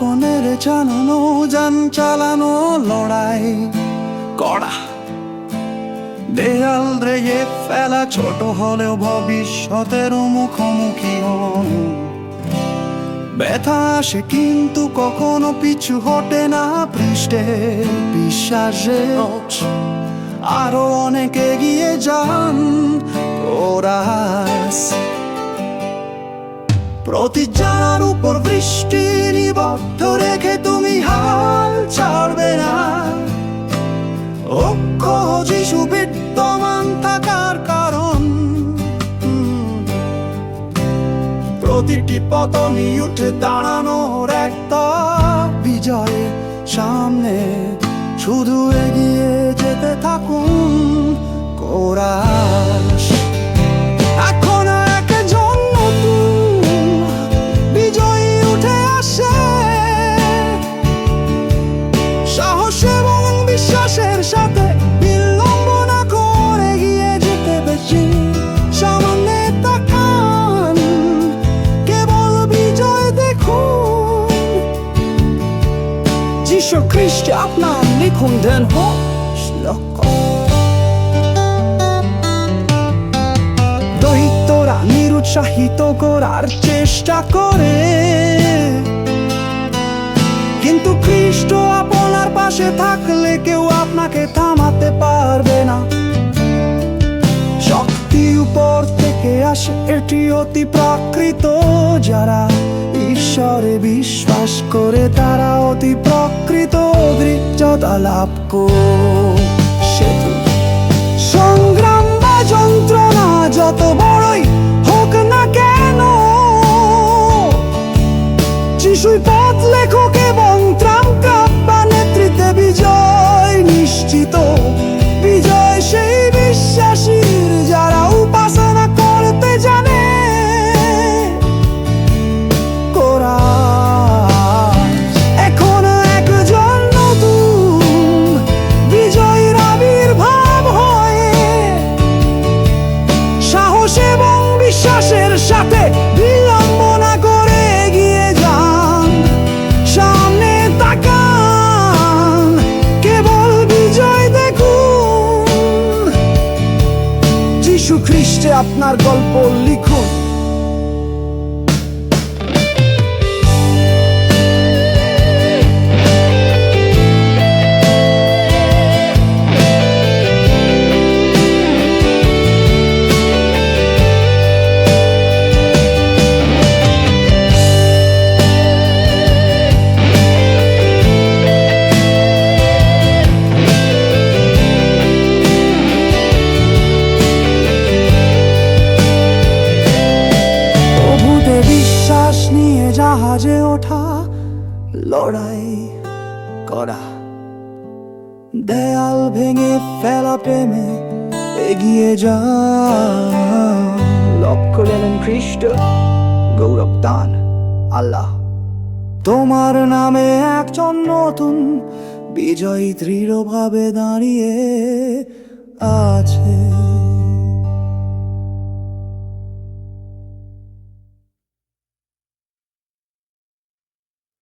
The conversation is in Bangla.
কনের জানানো যান চালানো লড়াই। করা দেয়াল রেগে ফেলা ছোট হলেও ভবিষ্যতের মুখোমুখি হন। ব্যথা আসে কিন্তু কখনো পিছু হটে না পৃষ্ঠে বিশ্বাসে আরও অনেক এগিয়ে যান প্রতিজ্ঞার উপর বৃষ্টি নিবদ্ধ রেখে তুমি হাল ছাড়বে না ঐক্য যিশু বিদ্যমান থাকার কারণ। প্রতিটি পতনই উঠে দাঁড়ানোর একটা বিজয়ের সামনে শুধু এগিয়ে যেতে থাকুন কোরাস যিশু খ্রিস্ট আপনার লিখুন দেন লক্ষ্য দৈত্যরা নিরুৎসাহিত করার চেষ্টা করে। কিন্তু খ্রিস্ট আপনার পাশে থাকলে কেউ আপনাকে থামাতে পারবে না। শক্তি উপর থেকে আসে এটি অতি প্রাকৃত যারা ঈশ্বরে বিশ্বাস করে তারা অতি প্রকৃত দৃঢ়তা লাভ করছে। সংগ্রাম বা যন্ত্রণা যত বড়ই হোক না কেন, যিশুই পথ লেখক সাথে বিলম্বনা করে এগিয়ে যান। সামনে তাকান, কেবল বিজয় দেখুন। যিশু খ্রিস্টে আপনার গল্প লিখুন। লড়াই করা। দেয়াল ভেঙে ফেলা প্রেমে এগিয়ে যা লক্ষ্য গেলেন খ্রিস্ট গৌরব দান আল্লাহ। তোমার নামে একজন নতুন বিজয়ী দৃঢ়ভাবে দাঁড়িয়ে আছে।